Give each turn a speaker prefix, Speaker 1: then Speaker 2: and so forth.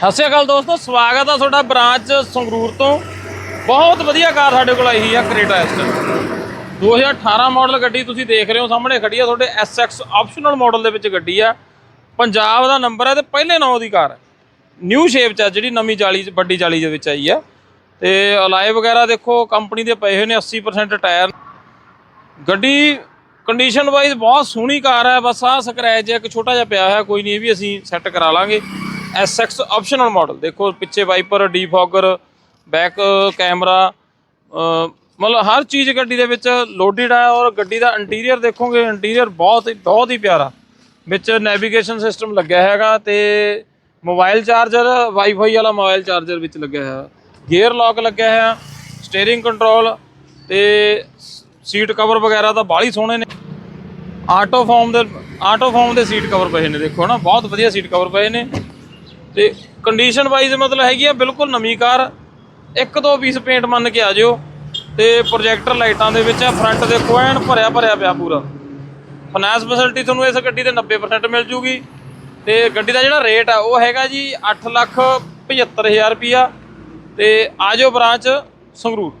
Speaker 1: ਸਤਿ ਸ਼੍ਰੀ ਅਕਾਲ ਦੋਸਤੋ, ਸਵਾਗਤ ਆ ਤੁਹਾਡਾ ਬ੍ਰਾਂਚ ਸੰਗਰੂਰ ਤੋਂ। ਬਹੁਤ ਵਧੀਆ ਕਾਰ ਸਾਡੇ ਕੋਲ ਆਈ ਹੈ ਕ੍ਰੇਟਾ ਐਸਟਰ 2018 ਮਾਡਲ ਗੱਡੀ ਤੁਸੀਂ ਦੇਖ ਰਹੇ ਹੋ ਸਾਹਮਣੇ ਖੜੀ ਆ, ਤੁਹਾਡੇ SX ਆਪਸ਼ਨਲ ਮਾਡਲ ਦੇ ਵਿੱਚ ਗੱਡੀ ਆ। ਪੰਜਾਬ ਦਾ ਨੰਬਰ ਹੈ ਤੇ ਪਹਿਲੇ ਨੌ ਦੀ ਕਾਰ ਹੈ ਨਿਊ ਸ਼ੇਪ ਚ ਜਿਹੜੀ ਨਵੀਂ ਜਾਲੀ 'ਚ- ਵੱਡੀ ਜਾਲੀ ਦੇ ਵਿੱਚ ਆਈ ਆ। ਤੇ ਅਲਾਈ ਵਗੈਰਾ ਦੇਖੋ ਕੰਪਨੀ ਦੇ ਪਏ ਹੋਏ ਨੇ 80% ਟਾਇਰ ਗੱਡੀ ਕੰਡੀਸ਼ਨ ਵਾਈਜ਼ ਬਹੁਤ ਸੋਹਣੀ ਕਾਰ ਹੈ ਬਸ ਆ ਸਕ੍ਰੈਚ ਇੱਕ ਛੋਟਾ ਜਿਹਾ ਪਿਆ ਹੋਇਆ, ਕੋਈ ਨਹੀਂ ਇਹ ਵੀ ਅਸੀਂ ਸੈੱਟ ਕਰਾ ਲਾਂਗੇ। SX ਆਪਸ਼ਨਲ ਮਾਡਲ ਦੇਖੋ ਪਿੱਛੇ ਵਾਈਪਰ ਡੀਫੌਗਰ ਬੈਕ ਕੈਮਰਾ ਮਤਲਬ ਹਰ ਚੀਜ਼ ਗੱਡੀ ਦੇ ਵਿੱਚ ਲੋਡਡ ਹੈ ਔਰ ਗੱਡੀ ਦਾ ਇੰਟੀਰੀਅਰ ਦੇਖੋਗੇ ਇੰਟੀਰੀਅਰ ਬਹੁਤ ਹੀ ਬਹੁਤ ਹੀ ਪਿਆਰਾ। ਵਿੱਚ ਨੈਵੀਗੇਸ਼ਨ ਸਿਸਟਮ ਲੱਗਿਆ ਹੈਗਾ ਤੇ ਮੋਬਾਈਲ ਚਾਰਜਰ ਵਾਈਫਾਈ ਵਾਲਾ ਮੋਬਾਈਲ ਚਾਰਜਰ ਵਿੱਚ ਲੱਗਿਆ ਹੋਇਆ। ਗੇਅਰ ਲੌਕ ਲੱਗਿਆ ਹੋਇਆ ਸਟੀਅਰਿੰਗ ਕੰਟਰੋਲ ਤੇ ਸੀਟ ਕਵਰ ਵਗੈਰਾ ਤਾਂ ਬਾਹਲੀ ਸੋਹਣੇ ਨੇ। ਆਟੋ ਫਾਰਮ ਦੇ ਆਟੋ ਫਾਰਮ ਦੇ ਸੀਟ ਕਵਰ ਪਏ ਨੇ, ਦੇਖੋ ਨਾ, ਬਹੁਤ ਵਧੀਆ ਸੀਟ ਕਵਰ ਪਏ ਨੇ। ਤੇ ਕੰਡੀਸ਼ਨ ਵਾਈਜ਼ ਮਤਲਬ ਹੈਗੀ ਆ ਬਿਲਕੁਲ ਨਵੀਂ ਕਾਰ। ਇੱਕ ਦੋ ਪੀਸ ਪੇਂਟ ਮੰਨ ਕੇ ਆ ਜਿਓ ਤੇ ਪ੍ਰੋਜੈਕਟਰ ਲਾਈਟਾਂ ਦੇ ਵਿੱਚ ਆ ਫਰੰਟ ਦੇਖੋ ਐਨ ਭਰਿਆ ਭਰਿਆ ਪਿਆ ਪੂਰਾ। ਫਾਈਨੈਂਸ ਫੈਸਿਲਿਟੀ ਤੁਹਾਨੂੰ ਇਸ ਗੱਡੀ ਦੇ 90% ਮਿਲ ਜੂਗੀ। ਤੇ ਗੱਡੀ ਦਾ ਜਿਹੜਾ ਰੇਟ ਆ, ਉਹ ਹੈਗਾ ਜੀ 8 ਲੱਖ 75000 ਰੁਪਿਆ ਤੇ ਆਜੋ ਬ੍ਰਾਂਚ ਸੰਗਰੂਰ।